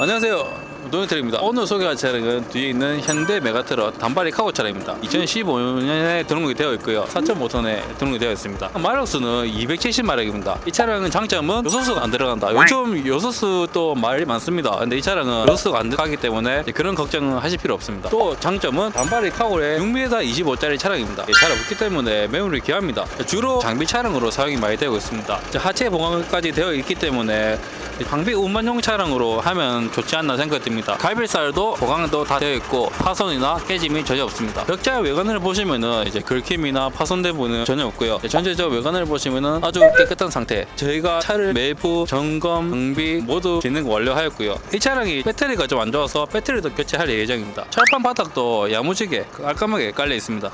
안녕하세요. 노현철입니다. 오늘 소개할 차량은 뒤에 있는 현대 메가트럭 단발이 카고 차량입니다. 2015년에 등록이 되어 있고요. 4.5톤에 등록이 되어 있습니다. 마력수는 270마력입니다. 이 차량은 장점은 요소수가 안 들어간다. 요즘 요소수 또 말이 많습니다. 근데 이 차량은 요소수가 안 들어가기 때문에 그런 걱정은 하실 필요 없습니다. 또 장점은 단발이 카고의 6m 25짜리 차량입니다. 잘 없기 때문에 매물이 귀합니다. 주로 장비 차량으로 사용이 많이 되고 있습니다. 하체 보강까지 되어 있기 때문에 방비 운반용 차량으로 하면 좋지 않나 생각됩니다. 갈비살도 보강도 다 되어 있고 파손이나 깨짐이 전혀 없습니다. 벽자 외관을 보시면은 이제 긁힘이나 파손된 부분은 전혀 없고요. 전체적 외관을 보시면은 아주 깨끗한 상태. 저희가 차를 매부, 점검, 정비 모두 기능 완료하였고요. 이 차량이 배터리가 좀 안 좋아서 배터리도 교체할 예정입니다. 철판 바닥도 야무지게 깔끔하게 깔려 있습니다.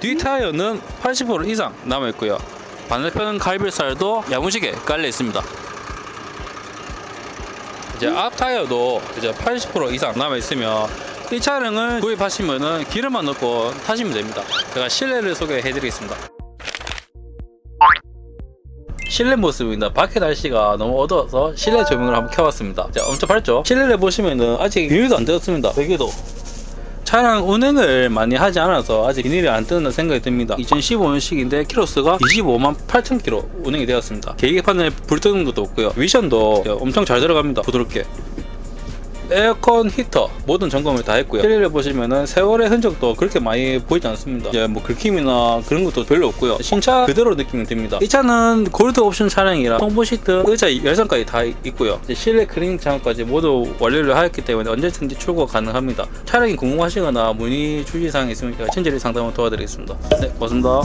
뒤 타이어는 80% 이상 남아 있고요. 반대편 갈비살도 야무지게 깔려 있습니다. 이제 앞 타이어도 이제 80% 이상 남아 있으면 이 차량을 구입하시면은 기름만 넣고 타시면 됩니다. 제가 실내를 소개해 드리겠습니다. 실내 모습입니다. 밖에 날씨가 너무 어두워서 실내 조명을 한번 켜봤습니다. 자, 엄청 밝죠? 실내를 보시면은 아직 비닐도 안 뜯었습니다. 베개도 차량 운행을 많이 하지 않아서 아직 비닐이 안 뜨는 생각이 듭니다. 2015년식인데 키로수가 25만 8천 킬로 운행이 되었습니다. 계기판에 불 뜨는 것도 없고요. 미션도 엄청 잘 들어갑니다. 부드럽게. 에어컨 히터 모든 점검을 다 했고요. 실내를 보시면은 세월의 흔적도 그렇게 많이 보이지 않습니다. 이제 뭐 긁힘이나 그런 것도 별로 없고요. 신차 그대로 느낌이 듭니다. 이 차는 골드 옵션 차량이라 통보 시트, 의자 열선까지 다 있고요. 실내 클리닝 작업까지 모두 완료를 하였기 때문에 언제든지 출고 가능합니다. 차량이 궁금하시거나 문의 주의사항이 있으면 친절히 상담을 도와드리겠습니다. 네, 고맙습니다.